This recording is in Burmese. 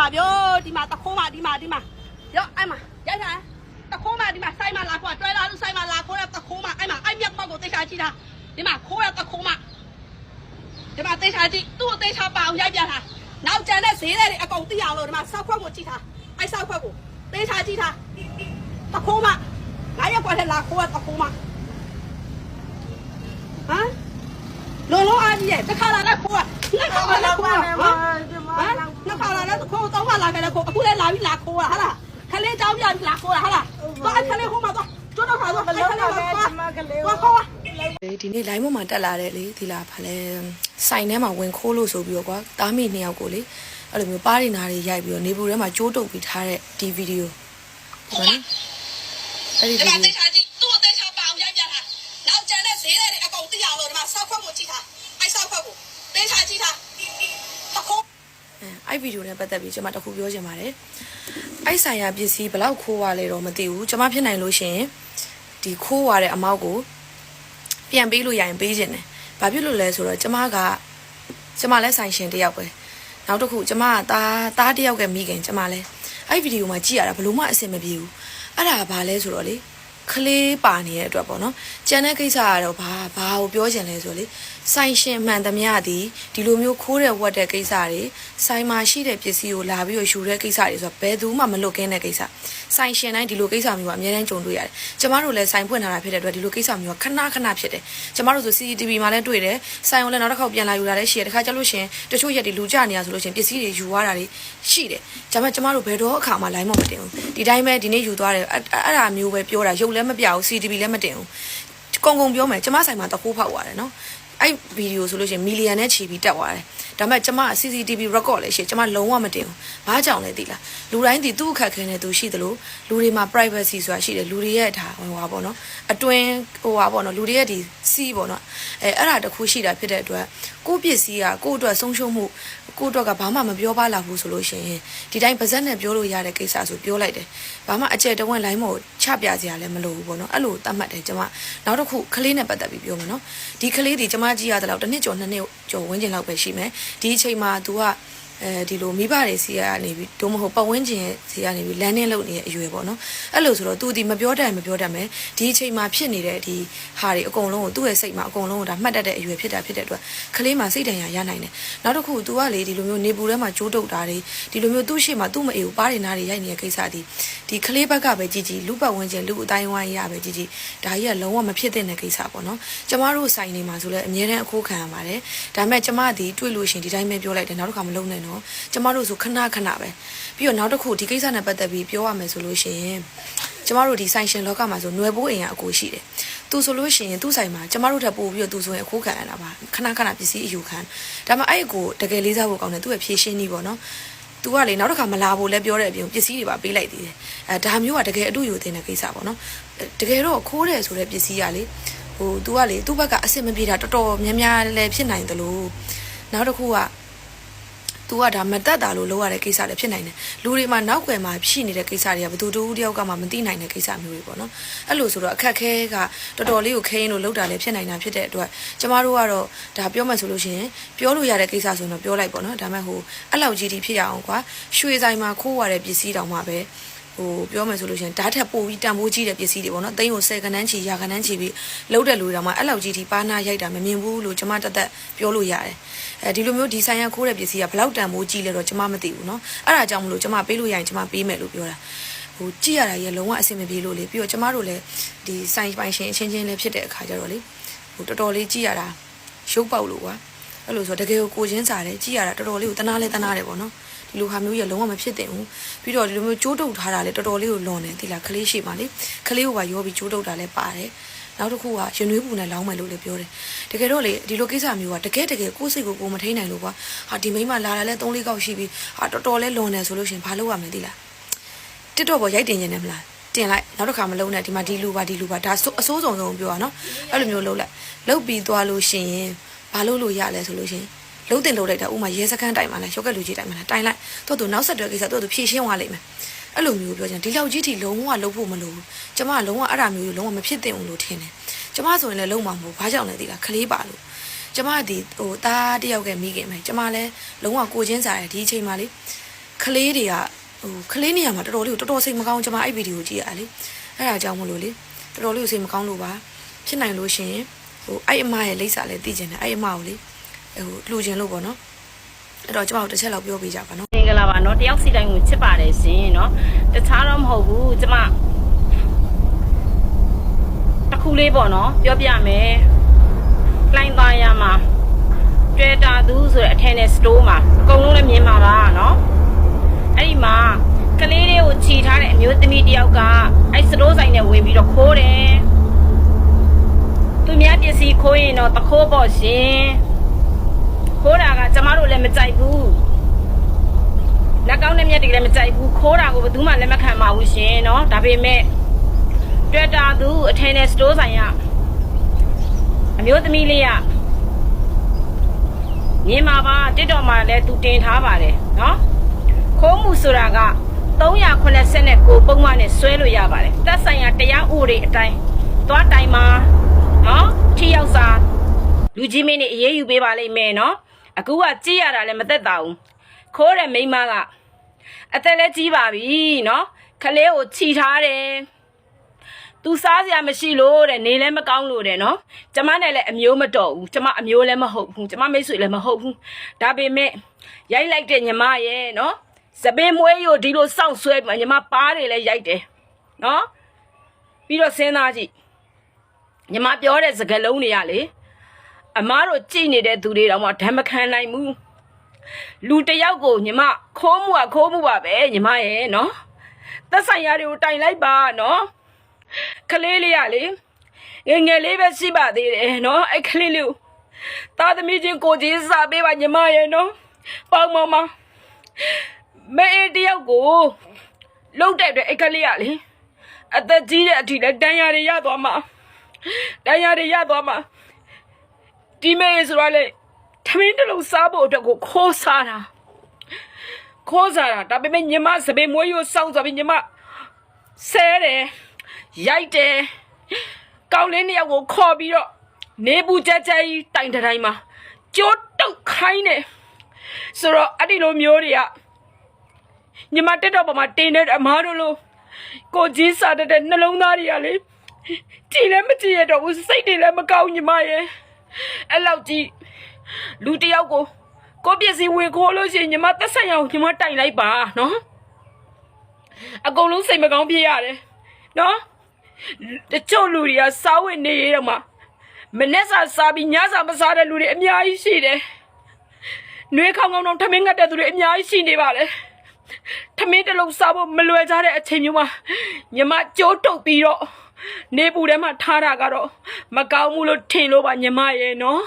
ပါဗျာဒီမှာတခိုးမဒီမှာဒီမှာရောအဲ့မှာရိုက်တာတခိုးမဒီမှာစိုက်မလာခွာတွဲလာလို့စိုက်မလာခိုးရတခိုးမအဲ့မှာအဲ့မြက်မောက်ကိုတိတ်ချကြည့်တာဒီမှာခိုးရတခိုးမဒီမှာတိတ်ချကြည့်သူ့ကိုတိတ်ချပါအောင်ရိုက်ပြတာနောက်ကျန်တဲ့ဈေးတွေအကုန်သိအောင်လို့ဒီမှာစောက်ခွက်ကိုကြည့်တာအဲ့စောက်ခွက်ကိုတိတ်ချကြည့်တာတခိုးမငါရက်ကွက်ထဲလာခိုးရတခိုးမဟမ်လုံးလုံးအားကြီးရဲ့တစ်ခါလာတော့ခိုးရ နှစ်ခါလာတော့ခိုးရဟမ်ဟမ်နှစ်ခါလာတော့ခိုးတော့ခါလာခဲ့တယ်ခိုးအခုလည်းလာပြီးလာခိုးတာဟာလားခလေးတောင်းပြပြီးလာခိုးတာဟာလားတော့အဲ့ခလေးဟိုမှာတော့ကျွတ်တော့ခါတော့ခလေးခလေးတော့သွားခိုးပါဒီနေ့ line ပေါ်မှာတက်လာတဲ့လေဒီလားဗာလဲစိုင်ထဲမှာဝင်ခိုးလို့ဆိုပြီးတော့ကွာတားမိနှစ်ယောက်ကိုလေအဲ့လိုမျိုးပါးရီနာတွေရိုက်ပြီးတော့နေပူထဲမှာကြိုးတုပ်ပြီးထားတဲ့ဒီဗီဒီယိုဒီမှာနော်အဲ့ဒီဒီဗီမှာဒီတိယိုတ်ချာကြည့်သူ့ကိုတိတ်ချာပါအောင်ရိုက်ပြတာနောက်ကျန်တဲ့ဈေးတွေအကုန်သိအောင်လို့ဒီမှာစောက်ခွက်ကိုကြည့်တာအဲ့စောက်ခွက်ကို တိတ်ချာကြည့်တာတခိုးအဲ့ဗီဒီယိုနဲ့ပတ်သက်ပြီးကျွန်မတခုပြောချင်ပါတယ်အဲ့ဆိုင်ရာပစ္စည်းဘယ်လောက်ခိုးရလဲတော့မသိဘူးကျွန်မဖြစ်နိုင်လို့ရှိရင်ဒီခိုးရတဲ့အမောက်ကိုပြန်ပေးလို့ရရင်ပေးခြင်းတယ်ဘာဖြစ်လို့လဲဆိုတော့ကျွန်မကကျွန်မလည်းဆိုင်ရှင်တစ်ယောက်ပဲနောက်တစ်ခုကျွန်မကသားသားတစ်ယောက်ကမိခင်ကျွန်မလည်းအဲ့ဗီဒီယိုမှာကြည့်ရတာဘလို့မှအဆင်မပြေဘူးအဲ့ဒါကဘာလဲဆိုတော့လေ ကလေးပါနေတဲ့အတွက်ပေါ့နော်ကြံတဲ့ကိစ္စကတော့ဘာဘာကိုပြောချင်လဲဆိုလေဆိုင်ရှင်မှန်သမျှသည်ဒီလိုမျိုးခိုးတဲ့ဝတ်တဲ့ကိစ္စတွေဆိုင်မှာရှိတဲ့ပစ္စည်းကိုလာပြီးတော့ယူတဲ့ကိစ္စတွေဆိုတော့ဘယ်သူမှမလွတ်ကင်းတဲ့ကိစ္စဆိုင်ရှင်တိုင်းဒီလိုကိစ္စမျိုးကအများတန်းကြုံတွေ့ရတယ်ကျမတို့လည်းဆိုင်ဖွင့်ထားတာဖြစ်တဲ့အတွက်ဒီလိုကိစ္စမျိုးကခဏခဏဖြစ်တယ်ကျမတို့ဆို CCTV မှာလည်းတွေ့တယ်ဆိုင်ကိုလည်းနောက်တစ်ခေါက်ပြန်လာယူတာလည်းရှိတယ်တခါကျလို့ရှရင်တချို့ရက်တွေလူကြနေရဆိုလို့ရှရင်ပစ္စည်းတွေယူသွားတာတွေရှိတယ်ကျမကျမတို့ဘယ်တော့အခါမှ line မမတင်ဘူးဒီတိုင်းပဲဒီနေ့ယူသွားတယ်အဲ့အဲ့ဒါမျိုးပဲပြောတာရုပ်လည်းမပြဘူး CCTV လည်းမတင်ဘူးကုံကုံပြောမယ်ကျမဆိုင်မှာတခိုးဖောက်သွားတယ်နော် အဲ့ဗီဒီယိုဆိုလို့ရှိရင်မီလီယံနဲ့ချီပြီးတက်သွားတယ်ဒါပေမဲ့ကျမ CCTV record လည်းရှိကျမလုံးဝမတင်ဘူးဘာကြောင့်လဲသိလားလူတိုင်းဒီသူ့အခက်ခဲနဲ့သူရှိသလိုလူတွေမှာ privacy ဆိုတာရှိတယ်လူတွေရဲ့ဒါဟိုဟာပေါ့နော်အတွင်းဟိုဟာပေါ့နော်လူတွေရဲ့ဒီစီးပေါ့နော်အဲအဲ့ဒါတခုရှိတာဖြစ်တဲ့အတွက်ကိုယ့်ပစ္စည်းကကိုယ့်အတွက်ဆုံးရှုံးမှုကိုယ့်အတွက်ကဘာမှမပြောပါလာဘူးဆိုလို့ရှိရင်ဒီတိုင်းပါဇက်နဲ့ပြောလို့ရတဲ့ကိစ္စဆိုပြောလိုက်တယ်ဘာမှအကျယ်တဝင့်လိုင်းမို့ချပြစရာလည်းမလိုဘူးပေါ့နော်အဲ့လိုတတ်မှတ်တယ်ကျမနောက်တစ်ခုကလေးနဲ့ပတ်သက်ပြီးပြောမယ်နော်ဒီကလေးဒီကျမကြည့်ရတဲ့လောက်တစ်နှစ်ကျော်နှစ်နှစ်ကျော်ဝန်းကျင်လောက်ပဲရှိမယ်ဒီအချိန်မှာ तू က အဲဒီလိုမိဘတွေစီကနေပြီးဒို့မဟုတ်ပတ်ဝန်းကျင်စီကနေပြီးလမ်းနှင်းလုပ်နေတဲ့အရွယ်ပေါ့နော်အဲ့လိုဆိုတော့ तू ဒီမပြောတတ်မပြောတတ်မယ်ဒီအချိန်မှာဖြစ်နေတဲ့ဒီဟာတွေအကုန်လုံးကိုသူ့ရဲ့စိတ်မှာအကုန်လုံးကိုဒါမှတ်တတ်တဲ့အရွယ်ဖြစ်တာဖြစ်တဲ့အတွက်ကလေးမှာစိတ်တန်ရာရနိုင်တယ်နောက်တစ်ခု तू ကလေဒီလိုမျိုးနေပူထဲမှာကြိုးတုပ်တာတွေဒီလိုမျိုးသူ့ရှေ့မှာသူ့မအေဘူးပါးတွေနားတွေရိုက်နေတဲ့ကိစ္စဒီဒီကလေးဘက်ကပဲကြည်ကြည်လူပတ်ဝန်းကျင်လူအတိုင်းဝိုင်းရပဲကြည်ကြည်ဒါကြီးကလုံးဝမဖြစ်တဲ့ကိစ္စပေါ့နော်ကျမတို့ဆိုင်နေမှာဆိုလဲအများနဲ့အခိုးခံရပါတယ်ဒါပေမဲ့ကျမဒီတွေ့လို့ရှရင်ဒီတိုင်းပဲပြောလိုက်တယ်နောက်တစ်ခါမလုပ်နဲ့နကျမတို့ဆိုခဏခဏပဲပြီးတော့နောက်တစ်ခုဒီကိစ္စနဲ့ပတ်သက်ပြီးပြောရမယ်ဆိုလို့ရှိရင်ကျမတို့ဒီဆိုင်ရှင်လောကမှာဆိုຫນွယ်ပိုးအိမ်ကအကိုရှိတယ်သူဆိုလို့ရှိရင်သူ့ဆိုင်မှာကျမတို့ထပ်ပို့ပြီးတော့သူဆိုရင်အခိုးခံရတာပါခဏခဏပစ္စည်းအယူခံဒါမှအဲ့အကိုတကယ်လေးစားဖို့ကောင်းတယ်သူ့ရဲ့ဖြည့်ရှင်းနေပေါ့နော်သူကလေနောက်တစ်ခါမလာဖို့လည်းပြောတဲ့အပြင်ပစ္စည်းတွေပါပေးလိုက်သေးတယ်အဲဒါမျိုးကတကယ်အတူယူတင်တဲ့ကိစ္စပေါ့နော်တကယ်တော့ခိုးတယ်ဆိုတဲ့ပစ္စည်းကလေဟို तू ကလေသူ့ဘက်ကအဆင်မပြေတာတော်တော်များများလည်းဖြစ်နိုင်တယ်လို့နောက်တစ်ခုက तू ကဒါမတက်တာလို့လုပ်ရတဲ့ကိစ္စလည်းဖြစ်နိုင်တယ်လူတွေမှာနောက်ွယ်မှာဖြစ်နေတဲ့ကိစ္စတွေကဘယ်သူတူတယောက်ကမှမသိနိုင်တဲ့ကိစ္စမျိုးတွေပေါ့နော်အဲ့လိုဆိုတော့အခက်ခဲကတော်တော်လေးကိုခဲရင်လို့လုပ်တာလည်းဖြစ်နိုင်တာဖြစ်တဲ့အတွက်ကျမတို့ကတော့ဒါပြောမှဆိုလို့ရှိရင်ပြောလို့ရတဲ့ကိစ္စဆိုရင်တော့ပြောလိုက်ပေါ့နော်ဒါမဲ့ဟိုအဲ့လောက်ကြီးတီဖြစ်ရအောင်ကွာရွှေဆိုင်မှာခိုးရတဲ့ပစ္စည်းတောင်မှပဲ ဟိုပြောမယ်ဆိုလို့ရှိရင်ဓာတ်ထက်ပိုပြီးတန်ဖိုးကြီးတဲ့ပစ္စည်းတွေပေါ့နော်။တိန်းကို10ခန်းန်းချီရာခန်းန်းချီပြီးလောက်တဲ့လူတွေတော့မှအဲ့လောက်ကြီးထိပါနာရိုက်တာမမြင်ဘူးလို့ကျွန်မတသက်ပြောလို့ရတယ်။အဲဒီလိုမျိုးဒီဆိုင်ရခိုးတဲ့ပစ္စည်းကဘလောက်တန်ဖိုးကြီးလဲတော့ကျွန်မမသိဘူးနော်။အဲ့ဒါကြောင့်မလို့ကျွန်မပေးလို့ရရင်ကျွန်မပေးမယ်လို့ပြောတာ။ဟိုကြည့်ရတာကြီးလုံးဝအဆင်မပြေလို့လေပြီးတော့ကျမတို့လည်းဒီဆိုင်ပိုင်ရှင်အချင်းချင်းလည်းဖြစ်တဲ့အခါကျတော့လေဟိုတော်တော်လေးကြည့်ရတာရုပ်ပေါက်လို့ကွာအဲ့လိုဆိုတော့တကယ်ကိုကိုချင်းစားတယ်ကြည့်ရတာတော်တော်လေးကိုတနာလဲတနာတယ်ပေါ့နော်။ ဒီလိုဟာမျိုးကြီးလုံးဝမဖြစ်သင့်ဘူးပြီးတော့ဒီလိုမျိုးကြိုးတုပ်ထားတာလေတော်တော်လေးကိုလွန်တယ်ဒီလားကလေးရှိမှလေကလေးကိုပါရောပြီးကြိုးတုပ်တာလည်းပါတယ်နောက်တစ်ခုကရင်နွေးပူနဲ့လောင်းမယ်လို့လည်းပြောတယ်တကယ်တော့လေဒီလိုကိစ္စမျိုးကတကယ်တကယ်ကိုယ့်စိတ်ကိုကိုယ်မထိန်နိုင်လို့ကွာဟာဒီမိန်းမလာတာလဲ3လေးကောက်ရှိပြီးဟာတော်တော်လေးလွန်တယ်ဆိုလို့ရှင်ဘာလုပ်ရမလဲသိလားတစ်တော့ပေါ်ရိုက်တင်နေတယ်မလားတင်လိုက်နောက်တစ်ခါမလုံးနဲ့ဒီမှာဒီလူပါဒီလူပါဒါအစိုးစုံဆုံးပြောရနော်အဲ့လိုမျိုးလုံးလိုက်လုတ်ပြီးသွားလို့ရှင်ရင်ဘာလုပ်လို့ရလဲဆိုလို့ရှင်လုံးတင်လုံးလိုက်တာဥမာရဲစခန်းတိုင်မှာလားရောက်ကက်လူကြီးတိုင်မှာလားတိုင်လိုက် တော့သူနောက်ဆက်တွဲကိစ္စတော့သူဖြည့်ရှင်းသွားလိမ့်မယ်အဲ့လိုမျိုးပြောချင်ဒီလောက်ကြီးထိလုံးဝလုံးဖို့မလိုဘူးကျမကလုံးဝအဲ့ဒါမျိုးကြီးလုံးဝမဖြစ်သင့်ဘူးလို့ထင်တယ်ကျမဆိုရင်လည်းလုံးဝမဟုတ်ဘာကြောင့်လဲသိလားခလေးပါလို့ကျမဒီဟိုသားတယောက်ကမိခင်ပဲကျမလည်းလုံးဝကိုချင်းစားတယ်ဒီအချိန်မှာလေကလေးတွေကဟိုကလေးနေရာမှာတော်တော်လေးကိုတော်တော်စိတ်မကောင်းကျွန်မအဲ့ဗီဒီယိုကြည့်ရလေအဲ့ဒါကြောင့်မလို့လေတော်တော်လေးကိုစိတ်မကောင်းလို့ပါဖြစ်နိုင်လို့ရှင်ဟိုအဲ့အမရဲ့လိပ်စာလည်းသိကျင်တယ်အဲ့အမကိုလေဟိုလှူခြင်းလို့ပေါ့နော် အဲ့တော့ကျမတို့တစ်ချက်လောက်ပြောပြကြပါနော်မင်္ဂလာပါနော်တယောက်စီတိုင်းကိုချစ်ပါတယ်ရှင်နော်တခြားတော့မဟုတ်ဘူးကျမတခုလေးပေါ့နော်ပြောပြမယ်လိုင်းသားရမှာတွေ့တာသူဆိုတဲ့အထင်နဲ့ store မှာအကုန်လုံးလည်းမြင်ပါပါနော်အဲ့ဒီမှာကလေးလေးကိုခြိထားတဲ့အမျိုးသမီးတယောက်ကအဲ့ store ဆိုင်နဲ့ဝင်ပြီးတော့ခိုးတယ်သူများပစ္စည်းခိုးရင်တော့တခိုးပေါ့ရှင် ခိုးတာကကျမတို့လည်းမကြိုက်ဘူး လက်ကောင်းတဲ့မြက်တွေလည်းမကြိုက်ဘူးခိုးတာကိုဘယ်သူမှလက်မခံပါဘူးရှင်เนาะဒါပေမဲ့တွေ့တာသူအထင်းနဲ့စတိုးဆိုင်ကအမျိုးသမီးလေးကမြင်ပါပါတစ်တော်မှာလည်းသူတင်ထားပါတယ်เนาะခိုးမှုဆိုတာက389ပုံမှန်နဲ့ဆွဲလို့ရပါတယ်သက်ဆိုင်ရာတရားဥပဒေအတိုင်းသွားတိုင်မှာเนาะထိရောက်စာလူကြီးမင်းနေအေးအေးယူပေးပါလိမ့်မယ်เนาะ အခုကကြည့်ရတာလည်းမသက်သာဘူးခိုးတဲ့မိန်းမကအသက်လည်းကြီးပါပြီနော်ခလေးကိုခြိထားတယ်သူစားစရာမရှိလို့တဲ့နေလည်းမကောင်းလို့တဲ့နော်ကျမနဲ့လည်းအမျိုးမတော်ဘူးကျမအမျိုးလည်းမဟုတ်ဘူးကျမမိတ်ဆွေလည်းမဟုတ်ဘူးဒါပေမဲ့ရိုက်လိုက်တဲ့ညီမရဲ့နော်စပင်းမွေးရို့ဒီလိုစောင့်ဆွဲညီမပါးတွေလည်းရိုက်တယ်နော်ပြီးတော့စဉ်းစားကြည့်ညီမပြောတဲ့စကားလုံးတွေကလေ အမားတို့ကြည်နေတဲ့သူတွေတော့မှဓမ္မခံနိုင်ဘူးလူတစ်ယောက်ကိုညီမခိုးမှုကခိုးမှုပါပဲညီမရဲ့နော်သက်ဆိုင်ရာတွေကိုတိုင်လိုက်ပါနော်ကလေးလေးကလေငယ်ငယ်လေးပဲရှိပါသေးတယ်နော်အဲ့ကလေးလေးကိုသားသမီးချင်းကိုကြီးစားပေးပါညီမရဲ့နော်ပေါင်မောင်မမဲအေးတစ်ယောက်ကိုလှုပ်တဲ့အတွက်အဲ့ကလေးကလေအသက်ကြီးတဲ့အထိလည်းတန်ရာတွေရသွားမှာတန်ရာတွေရသွားမှာ ဒီမဲဆိုတော့လေထမင်းတစ်လုံးစားဖို့အတွက်ကိုခိုးစားတာခိုးစားတာဒါပေမဲ့ညီမစပင်မွေးရိုးစောင်းဆိုပြီးညီမဆဲတယ်ရိုက်တယ်ကောင်းလေးနှစ်ယောက်ကိုခေါ်ပြီးတော့နေပူကြကြကြီးတိုင်တတိုင်းမှာကြိုးတုတ်ခိုင်းတယ်ဆိုတော့အဲ့ဒီလိုမျိုးတွေကညီမတက်တော့ပမာတင်တဲ့အမားတို့လိုကိုကြီးစားတဲ့နှလုံးသားတွေကလေကြည်လည်းမကြည်ရတော့ဘူးစိတ်တွေလည်းမကောင်းညီမရဲ့ အဲ့လောက်ကြီးလူတစ်ယောက်ကိုကိုပစ္စည်းဝင်ခိုးလို့ရှိရင်ညီမသက်ဆိုင်အောင်ညီမတိုင်လိုက်ပါနော်အကုန်လုံးစိတ်မကောင်းဖြစ်ရတယ်နော်တချို့လူတွေကစားဝင်နေရတော့မှမနေ့စာစားပြီးညစာမစားတဲ့လူတွေအများကြီးရှိတယ်နှွေးခေါင်းခေါင်းတော့ထမင်းငတ်တဲ့သူတွေအများကြီးရှိနေပါလေထမင်းတစ်လုံးစားဖို့မလွယ်ကြတဲ့အချိန်မျိုးမှာညီမကြိုးတုပ်ပြီးတော့ နေပူထဲမှာထားတာကတော့မကောင်းဘူးလို့ထင်လို့ပါညီမရဲ့နော်